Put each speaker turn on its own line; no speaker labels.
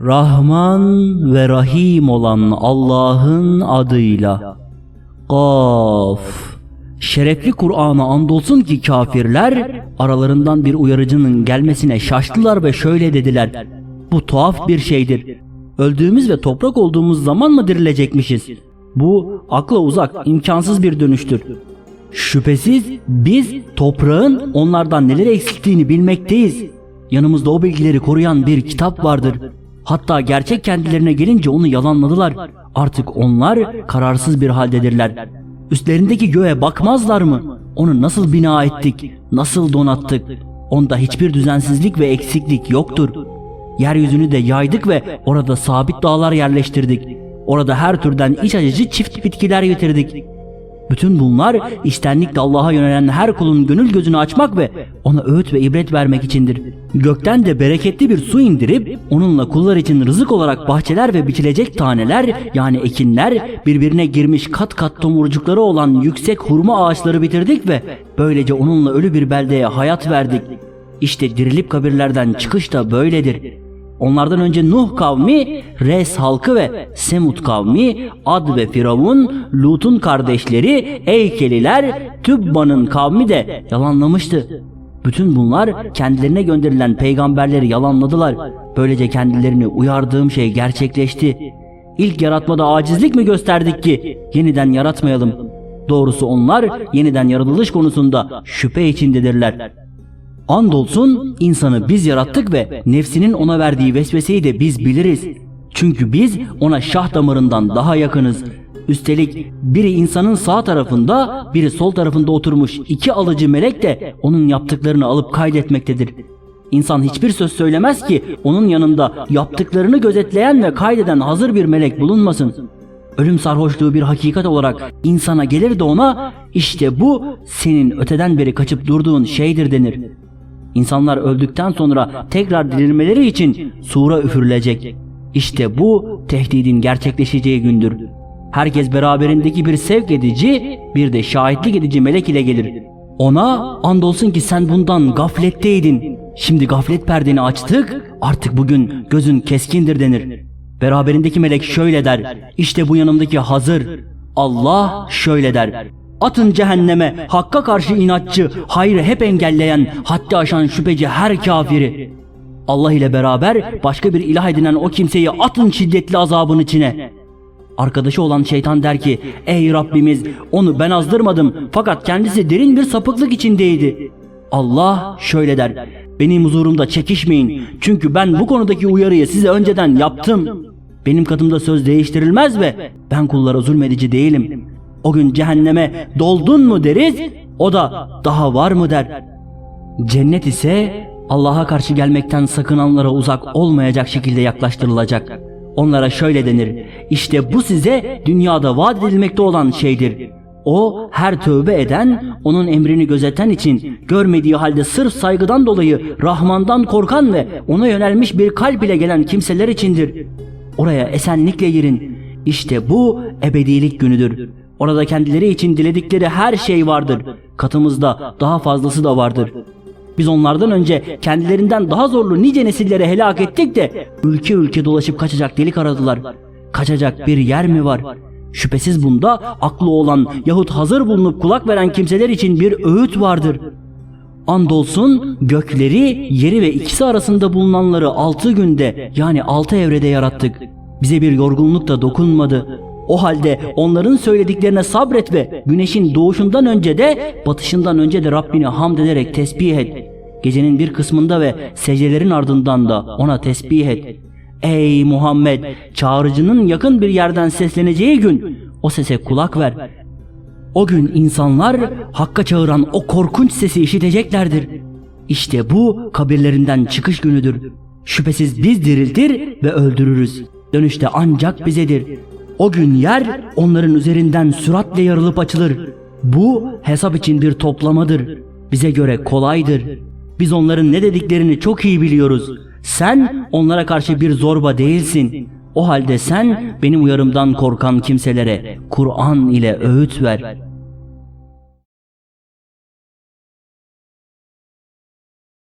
Rahman ve Rahim olan Allah'ın adıyla. Kaf. Şerefli Kur'an'a andolsun ki kafirler aralarından bir uyarıcının gelmesine şaştılar ve şöyle dediler. Bu tuhaf bir şeydir. Öldüğümüz ve toprak olduğumuz zaman mı dirilecekmişiz? Bu akla uzak, imkansız bir dönüştür. Şüphesiz biz toprağın onlardan neler eksilttiğini bilmekteyiz. Yanımızda o bilgileri koruyan bir kitap vardır. Hatta gerçek kendilerine gelince onu yalanladılar. Artık onlar kararsız bir haldedirler. Üstlerindeki göğe bakmazlar mı? Onu nasıl bina ettik? Nasıl donattık? Onda hiçbir düzensizlik ve eksiklik yoktur. Yeryüzünü de yaydık ve orada sabit dağlar yerleştirdik. Orada her türden iç açıcı çift bitkiler getirdik. Bütün bunlar içtenlikle Allah'a yönelen her kulun gönül gözünü açmak ve ona öğüt ve ibret vermek içindir. Gökten de bereketli bir su indirip onunla kullar için rızık olarak bahçeler ve biçilecek taneler yani ekinler birbirine girmiş kat kat tomurcukları olan yüksek hurma ağaçları bitirdik ve böylece onunla ölü bir beldeye hayat verdik. İşte dirilip kabirlerden çıkış da böyledir. Onlardan önce Nuh kavmi, Res halkı ve Semut kavmi, Ad ve Firavun, Lut'un kardeşleri, Eykeliler, Tübba'nın kavmi de yalanlamıştı. Bütün bunlar kendilerine gönderilen peygamberleri yalanladılar. Böylece kendilerini uyardığım şey gerçekleşti. İlk yaratmada acizlik mi gösterdik ki yeniden yaratmayalım? Doğrusu onlar yeniden yaratılış konusunda şüphe içindedirler. Andolsun insanı biz yarattık ve nefsinin ona verdiği vesveseyi de biz biliriz. Çünkü biz ona şah damarından daha yakınız. Üstelik biri insanın sağ tarafında, biri sol tarafında oturmuş iki alıcı melek de onun yaptıklarını alıp kaydetmektedir. İnsan hiçbir söz söylemez ki onun yanında yaptıklarını gözetleyen ve kaydeden hazır bir melek bulunmasın. Ölüm sarhoşluğu bir hakikat olarak insana gelir de ona işte bu senin öteden beri kaçıp durduğun şeydir denir. İnsanlar öldükten sonra tekrar dirilmeleri için sura üfürülecek. İşte bu tehdidin gerçekleşeceği gündür. Herkes beraberindeki bir sevk edici, bir de şahitlik edici melek ile gelir. Ona andolsun ki sen bundan gafletteydin. Şimdi gaflet perdeni açtık, artık bugün gözün keskindir denir. Beraberindeki melek şöyle der, işte bu yanımdaki hazır. Allah şöyle der, Atın cehenneme hakka karşı inatçı, hayrı hep engelleyen, haddi aşan şüpheci her kafiri. Allah ile beraber başka bir ilah edinen o kimseyi atın şiddetli azabın içine. Arkadaşı olan şeytan der ki ey Rabbimiz onu ben azdırmadım fakat kendisi derin bir sapıklık içindeydi. Allah şöyle der benim huzurumda çekişmeyin çünkü ben bu konudaki uyarıyı size önceden yaptım. Benim katımda söz değiştirilmez ve ben kullara zulmedici değilim. O gün cehenneme doldun mu deriz o da daha var mı der. Cennet ise Allah'a karşı gelmekten sakınanlara uzak olmayacak şekilde yaklaştırılacak. Onlara şöyle denir. İşte bu size dünyada vaat edilmekte olan şeydir. O her tövbe eden, onun emrini gözeten için görmediği halde sırf saygıdan dolayı Rahman'dan korkan ve ona yönelmiş bir kalp ile gelen kimseler içindir. Oraya esenlikle girin. İşte bu ebedilik günüdür. Orada kendileri için diledikleri her şey vardır. Katımızda daha fazlası da vardır. Biz onlardan önce kendilerinden daha zorlu nice nesilleri helak ettik de ülke ülke dolaşıp kaçacak delik aradılar. Kaçacak bir yer mi var? Şüphesiz bunda aklı olan yahut hazır bulunup kulak veren kimseler için bir öğüt vardır. Andolsun gökleri, yeri ve ikisi arasında bulunanları altı günde yani altı evrede yarattık. Bize bir yorgunluk da dokunmadı. O halde onların söylediklerine sabret ve güneşin doğuşundan önce de batışından önce de Rabbini hamd ederek tesbih et. Gecenin bir kısmında ve secdelerin ardından da ona tesbih et. Ey Muhammed çağrıcının yakın bir yerden sesleneceği gün o sese kulak ver. O gün insanlar Hakk'a çağıran o korkunç sesi işiteceklerdir. İşte bu kabirlerinden çıkış günüdür. Şüphesiz biz diriltir ve öldürürüz. Dönüşte ancak bizedir. O gün yer onların üzerinden süratle yarılıp açılır. Bu hesap için bir toplamadır. Bize göre kolaydır. Biz onların ne dediklerini çok iyi biliyoruz. Sen onlara karşı bir zorba değilsin. O halde sen benim uyarımdan korkan kimselere Kur'an ile öğüt ver.